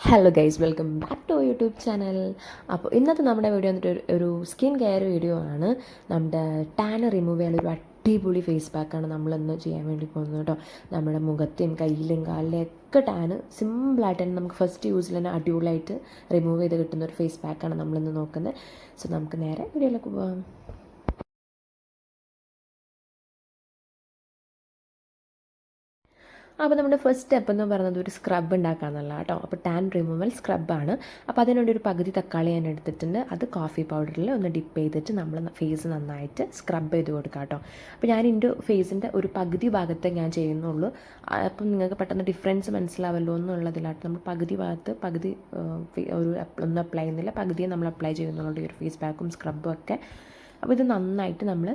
Hello guys welcome back to YouTube channel അപ്പോൾ ഇന്നത്തെ നമ്മുടെ വീഡിയോ വന്നിട്ട് ഒരു സ്കിൻ കെയർ വീഡിയോ ആണ്. നമ്മുടെ ടാൻ റിമൂവ് ചെയ്യാൻ ഒരു അടിപൊളി ഫേസ് പാക്കാണ് നമ്മളിന്ന് ചെയ്യാൻ വേണ്ടി പോകുന്നത് കേട്ടോ. നമ്മുടെ മുഖത്തും കയ്യിലും കാലിലും ഒക്കെ ടാന് സിമ്പിളായിട്ട് തന്നെ നമുക്ക് ഫസ്റ്റ് യൂസിൽ തന്നെ അടിപൊളിയായിട്ട് റിമൂവ് ചെയ്ത് കിട്ടുന്ന ഒരു ഫേസ് പാക്കാണ് നമ്മളിന്ന് നോക്കുന്നത്. സോ നമുക്ക് നേരെ വീഡിയോയിലേക്ക് പോകാം അപ്പോൾ നമ്മുടെ ഫസ്റ്റ് സ്റ്റെപ്പ് എന്ന് പറയുന്നത് ഒരു സ്ക്രബ് ഉണ്ടാക്കാന്നുള്ള കേട്ടോ അപ്പോൾ ടാൻ റിമൂവൽ സ്ക്രബാണ് അപ്പോൾ അതിനുവേണ്ടി ഒരു പകുതി തക്കാളി ഞാൻ എടുത്തിട്ടുണ്ട്. അത് കോഫി പൗഡറിൽ ഒന്ന് ഡിപ്പ് ചെയ്തിട്ട് നമ്മൾ ഫേസ് നന്നായിട്ട് സ്ക്രബ് ചെയ്ത് കൊടുക്കാം കേട്ടോ അപ്പോൾ ഞാൻ എന്റെ ഫേസിന്റെ ഒരു പകുതി ഭാഗത്തെ ഞാൻ ചെയ്യുന്നുള്ളൂ. അപ്പം നിങ്ങൾക്ക് പെട്ടെന്ന് ഡിഫറൻസ് മനസ്സിലാവല്ലോ എന്നുള്ളതിലായിട്ട് നമ്മൾ പകുതി ഭാഗത്ത് പകുതി ഒരു ഒന്നും അപ്ലൈ ചെയ്യുന്നില്ല. പകുതിയെ നമ്മൾ അപ്ലൈ ചെയ്യുന്നുള്ളൂ ഈ ഒരു ഫേസ് പാക്കും സ്ക്രബും ഒക്കെ. അപ്പോൾ ഇത് നന്നായിട്ട് നമ്മൾ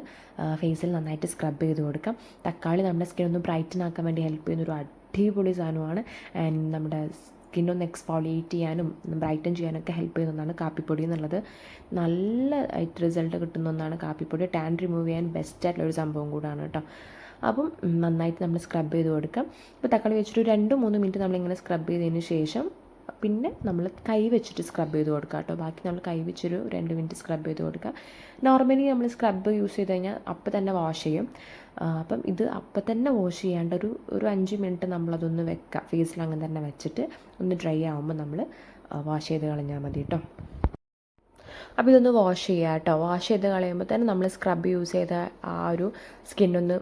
ഫേസിൽ നന്നായിട്ട് സ്ക്രബ് ചെയ്ത് കൊടുക്കാം. തക്കാളി നമ്മുടെ സ്കിൻ ഒന്ന് ബ്രൈറ്റൻ ആക്കാൻ വേണ്ടി ഹെൽപ്പ് ചെയ്യുന്ന ഒരു അടിപൊളി സാധനമാണ്. ആൻഡ് നമ്മുടെ സ്കിൻ ഒന്ന് എക്സ്ഫോളിയേറ്റ് ചെയ്യാനും ബ്രൈറ്റൻ ചെയ്യാനൊക്കെ ഹെൽപ്പ് ചെയ്യുന്നതാണ് കാപ്പിപ്പൊടി എന്നുള്ളത്. നല്ല ആയിട്ട് റിസൾട്ട് കിട്ടുന്ന ഒന്നാണ് കാപ്പിപ്പൊടി. ടാൻ റിമൂവ് ചെയ്യാൻ ബെസ്റ്റ് ആയിട്ടുള്ള ഒരു സംഭവം കൂടാണ് കേട്ടോ. അപ്പം നന്നായിട്ട് നമ്മൾ സ്ക്രബ് ചെയ്ത് കൊടുക്കാം. ഇപ്പോൾ തക്കാളി വെച്ചിട്ട് രണ്ട് മൂന്ന് മിനിറ്റ് നമ്മളിങ്ങനെ സ്ക്രബ് ചെയ്തതിന് ശേഷം പിന്നെ നമ്മൾ കൈ വെച്ചിട്ട് സ്ക്രബ് ചെയ്ത് കൊടുക്കുക കേട്ടോ ബാക്കി നമ്മൾ കൈ വെച്ചൊരു രണ്ട് മിനിറ്റ് സ്ക്രബ് ചെയ്ത് കൊടുക്കുക നോർമലി നമ്മൾ സ്ക്രബ് യൂസ് ചെയ്ത് കഴിഞ്ഞാൽ അപ്പം തന്നെ വാഷ് ചെയ്യും. അപ്പം ഇത് അപ്പം തന്നെ വാഷ് ചെയ്യാണ്ട് ഒരു ഒരു അഞ്ച് മിനിറ്റ് നമ്മളതൊന്ന് വെക്കുക ഫേസിൽ അങ്ങനെ തന്നെ വെച്ചിട്ട് ഒന്ന് ഡ്രൈ ആകുമ്പോൾ നമ്മൾ വാഷ് ചെയ്ത് കളഞ്ഞാൽ മതി കേട്ടോ അപ്പോൾ ഇതൊന്ന് വാഷ് ചെയ്യുക കേട്ടോ വാഷ് ചെയ്ത് കളയുമ്പോൾ തന്നെ നമ്മൾ സ്ക്രബ് യൂസ് ചെയ്ത ആ ഒരു സ്കിന്നൊന്ന്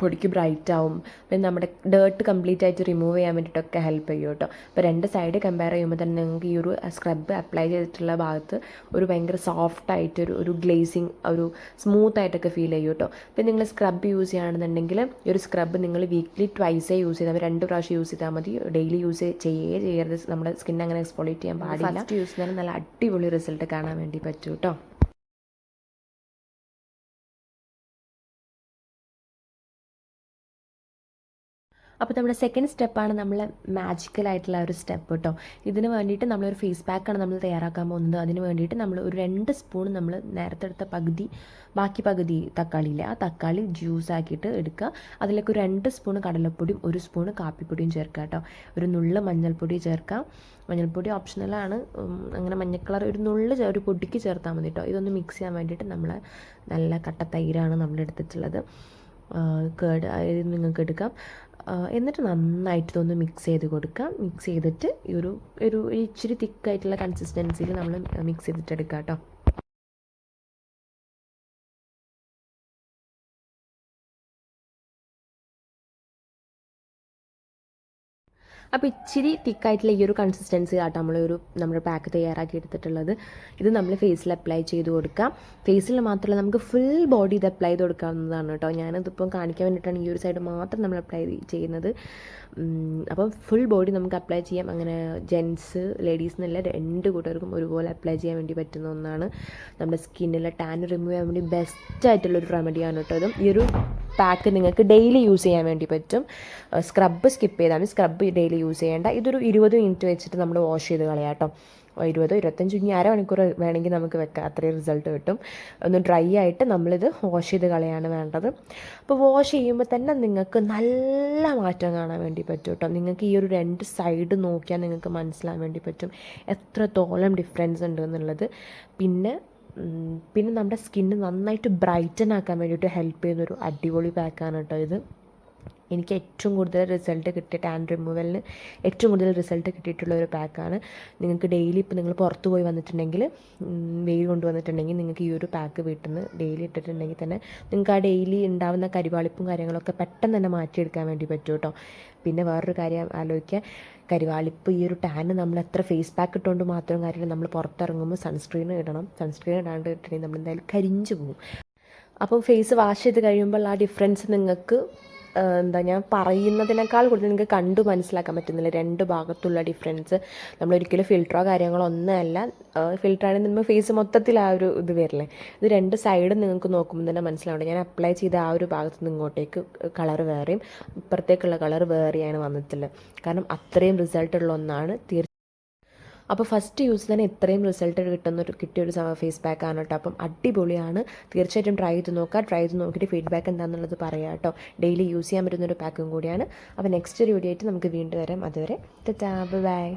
പൊടിക്ക് ബ്രൈറ്റ് ആവും പിന്നെ നമ്മുടെ ഡേർട്ട് കംപ്ലീറ്റ് ആയിട്ട് റിമൂവ് ചെയ്യാൻ വേണ്ടിയിട്ടൊക്കെ ഹെൽപ്പ് ചെയ്യും കേട്ടോ. അപ്പോൾ രണ്ട് സൈഡ് കമ്പയർ ചെയ്യുമ്പോൾ തന്നെ നിങ്ങൾക്ക് ഈ ഒരു സ്ക്രബ് അപ്ലൈ ചെയ്തിട്ടുള്ള ഭാഗത്ത് ഒരു ഭയങ്കര സോഫ്റ്റ് ആയിട്ട് ഒരു ഒരു ഗ്ലേസിങ് ഒരു സ്മൂത്ത് ആയിട്ടൊക്കെ ഫീൽ ചെയ്യും കേട്ടോ. പിന്നെ നിങ്ങൾ സ്ക്രബ് യൂസ് ചെയ്യുകയാണെന്നുണ്ടെങ്കിൽ ഈ ഒരു സ്ക്രബ് നിങ്ങൾ വീക്ക്ലി ട്വൈസേ യൂസ് ചെയ്താൽ മതി. രണ്ട് പ്രാവശ്യം യൂസ് ചെയ്താൽ മതി. ഡെയിലി യൂസ് ചെയ്യേ ചെയ്യരുത്. നമ്മുടെ സ്കിൻ അങ്ങനെ എക്സ്പോളേറ്റ് ചെയ്യാൻ പാടില്ല. യൂസ് ചെയ്താൽ നല്ല അടിപൊളി റിസൾട്ട് കാണാൻ വേണ്ടി പറ്റും കേട്ടോ. അപ്പോൾ നമ്മുടെ സെക്കൻഡ് സ്റ്റെപ്പാണ് നമ്മൾ മാജിക്കലായിട്ടുള്ള ഒരു സ്റ്റെപ്പ് കേട്ടോ ഇതിന് വേണ്ടിയിട്ട് നമ്മളൊരു ഫേസ് പാക്കാണ് നമ്മൾ തയ്യാറാക്കാൻ പോകുന്നത്. അതിന് വേണ്ടിയിട്ട് നമ്മൾ ഒരു രണ്ട് സ്പൂൺ നമ്മൾ നേരത്തെ എടുത്ത പകുതി ബാക്കി പകുതി തക്കാളിയില്ല ആ തക്കാളി ജ്യൂസ് ആക്കിയിട്ട് എടുക്കുക. അതിലേക്ക് ഒരു രണ്ട് സ്പൂൺ കടലപ്പൊടിയും ഒരു സ്പൂൺ കാപ്പിപ്പൊടിയും ചേർക്കുക കേട്ടോ ഒരു നുള്ള് മഞ്ഞൾപ്പൊടി ചേർക്കാം മഞ്ഞൾപ്പൊടി ഓപ്ഷണലാണ് അങ്ങനെ മഞ്ഞ കളർ ഒരു നുള്ള് ഒരു പൊടിക്ക് ചേർത്താൽ മതി കേട്ടോ ഇതൊന്ന് മിക്സ് ചെയ്യാൻ വേണ്ടിയിട്ട് നമ്മൾ നല്ല കട്ട തൈരാണ് നമ്മൾ എടുത്തിട്ടുള്ളത് കേട് നിങ്ങൾക്ക് എടുക്കാം. എന്നിട്ട് നന്നായിട്ട് ഇതൊന്ന് മിക്സ് ചെയ്ത് കൊടുക്കാം. മിക്സ് ചെയ്തിട്ട് ഈ ഒരു ഒരു ഇച്ചിരി തിക്കായിട്ടുള്ള കൺസിസ്റ്റൻസിയിൽ നമ്മൾ മിക്സ് ചെയ്തിട്ട് എടുക്കാം കേട്ടോ അപ്പോൾ ഇച്ചിരി തിക്കായിട്ടുള്ള ഈ ഒരു കൺസിസ്റ്റൻസി ആട്ടോ നമ്മളൊരു നമ്മുടെ പാക്ക് തയ്യാറാക്കി എടുത്തിട്ടുള്ളത്. ഇത് നമ്മൾ ഫേസിൽ അപ്ലൈ ചെയ്ത് കൊടുക്കാം. ഫേസിൽ മാത്രമല്ല നമുക്ക് ഫുൾ ബോഡി ഇത് അപ്ലൈ ചെയ്ത് കൊടുക്കാവുന്നതാണ് കേട്ടോ. ഞാനതിപ്പം കാണിക്കാൻ വേണ്ടിയിട്ടാണ് ഈ ഒരു സൈഡ് മാത്രം നമ്മൾ അപ്ലൈ ചെയ്യുന്നത്. അപ്പം ഫുൾ ബോഡി നമുക്ക് അപ്ലൈ ചെയ്യാം. അങ്ങനെ ജെൻസ് ലേഡീസ് എന്നല്ല രണ്ട് കൂട്ടർക്കും ഒരുപോലെ അപ്ലൈ ചെയ്യാൻ വേണ്ടി പറ്റുന്ന ഒന്നാണ്. നമ്മുടെ സ്കിന്നിലെ ടാൻ റിമൂവ് ചെയ്യാൻ വേണ്ടി ബെസ്റ്റ് ആയിട്ടുള്ളൊരു റെമഡിയാണ് കേട്ടോ ഇതും. ഈ ഒരു പാക്ക് നിങ്ങൾക്ക് ഡെയിലി യൂസ് ചെയ്യാൻ വേണ്ടി പറ്റും. സ്ക്രബ്ബ് സ്കിപ്പ് ചെയ്താൽ മതി. സ്ക്രബ്ബ് ഡെയിലി യൂസ് ചെയ്യേണ്ട. ഇതൊരു ഇരുപത് മിനിറ്റ് വെച്ചിട്ട് നമ്മൾ വാഷ് ചെയ്ത് കളയാം കേട്ടോ ഇരുപതോ ഇരുപത്തഞ്ചോ ഇനി അരമണിക്കൂർ വേണമെങ്കിൽ നമുക്ക് വെക്കാം. അത്രയും റിസൾട്ട് കിട്ടും. ഒന്ന് ഡ്രൈ ആയിട്ട് നമ്മളിത് വാഷ് ചെയ്ത് കളയാണ് വേണ്ടത്. അപ്പോൾ വാഷ് ചെയ്യുമ്പോൾ തന്നെ നിങ്ങൾക്ക് നല്ല മാറ്റം കാണാൻ വേണ്ടി പറ്റും കേട്ടോ നിങ്ങൾക്ക് ഈ ഒരു രണ്ട് സൈഡ് നോക്കിയാൽ നിങ്ങൾക്ക് മനസ്സിലാൻ വേണ്ടി പറ്റും. എത്രത്തോളം ഡിഫറൻസ് ഉണ്ട് എന്നുള്ളത്. പിന്നെ പിന്നെ നമ്മുടെ സ്കിന്ന് നന്നായിട്ട് ബ്രൈറ്റൻ ആക്കാൻ വേണ്ടിയിട്ട് ഹെൽപ്പ് ചെയ്യുന്നൊരു അടിപൊളി പാക്കാണ് കേട്ടോ ഇത്. എനിക്ക് ഏറ്റവും കൂടുതൽ റിസൾട്ട് കിട്ടിയ ടാൻ റിമൂവലിന് ഏറ്റവും കൂടുതൽ റിസൾട്ട് കിട്ടിയിട്ടുള്ള ഒരു പാക്കാണ് നിങ്ങൾക്ക് ഡെയിലി ഇപ്പോൾ നിങ്ങൾ പുറത്ത് പോയി വന്നിട്ടുണ്ടെങ്കിൽ വെയിൽ കൊണ്ടുവന്നിട്ടുണ്ടെങ്കിൽ നിങ്ങൾക്ക് ഈ ഒരു പാക്ക് വീട്ടിൽ നിന്ന് ഡെയിലി ഇട്ടിട്ടുണ്ടെങ്കിൽ തന്നെ നിങ്ങൾക്ക് ആ ഡെയിലി ഉണ്ടാവുന്ന കരിവാളിപ്പും കാര്യങ്ങളൊക്കെ പെട്ടെന്ന് തന്നെ മാറ്റിയെടുക്കാൻ വേണ്ടി പറ്റും കേട്ടോ പിന്നെ വേറൊരു കാര്യം ആലോചിക്കുക കരിവാളിപ്പ് ഈ ഒരു ടാൻ നമ്മൾ എത്ര ഫേസ് പാക്ക് ഇട്ടുകൊണ്ട് മാത്രം കാര്യമില്ല. നമ്മൾ പുറത്തിറങ്ങുമ്പോൾ സൺസ്ക്രീൻ ഇടണം. സൺസ്ക്രീൻ ഇടാണ്ട് ഇട്ടിട്ടുണ്ടെങ്കിൽ നമ്മൾ എന്തായാലും കരിഞ്ഞു പോകും. അപ്പം ഫേസ് വാഷ് ചെയ്ത് കഴിയുമ്പോൾ ആ ഡിഫറൻസ് നിങ്ങൾക്ക് എന്താ ഞാൻ പറയുന്നതിനേക്കാൾ കൂടുതൽ നിങ്ങൾക്ക് കണ്ടു മനസ്സിലാക്കാൻ പറ്റുന്നില്ല. രണ്ട് ഭാഗത്തുള്ള ഡിഫറൻസ് നമ്മളൊരിക്കലും ഫിൽറ്ററോ കാര്യങ്ങളോ ഒന്നുമല്ല ഫിൽറ്ററാണെങ്കിൽ നമ്മൾ ഫേസ് മൊത്തത്തിൽ ആ ഒരു ഇത് വരില്ലേ? ഇത് രണ്ട് സൈഡും നിങ്ങൾക്ക് നോക്കുമ്പോൾ തന്നെ മനസ്സിലാവും ഞാൻ അപ്ലൈ ചെയ്ത ആ ഒരു ഭാഗത്ത് നിന്ന് ഇങ്ങോട്ടേക്ക് കളർ വേറെയും ഇപ്പുറത്തേക്കുള്ള കളർ വേറെയാണ് വന്നിട്ടുള്ളത്. കാരണം അത്രയും റിസൾട്ടുള്ള ഒന്നാണ്. തീർച്ചയായും അപ്പോൾ ഫസ്റ്റ് യൂസ് തന്നെ ഇത്രയും റിസൾട്ട് കിട്ടുന്ന ഒരു കിട്ടിയ ഒരു ഫേസ് പാക്ക് ആണ് കേട്ടോ അപ്പം അടിപൊളിയാണ്. തീർച്ചയായിട്ടും ട്രൈ ചെയ്ത് നോക്കുക ട്രൈ ചെയ്ത് നോക്കിയിട്ട് ഫീഡ്ബാക്ക് എന്താണെന്നുള്ളത് പറയാം കേട്ടോ ഡെയിലി യൂസ് ചെയ്യാൻ പറ്റുന്ന ഒരു പാക്കും കൂടിയാണ്. അപ്പോൾ നെക്സ്റ്റ് ഒരു വീഡിയോ ആയിട്ട് നമുക്ക് വീണ്ടും വരാം. അതുവരെ ബൈ.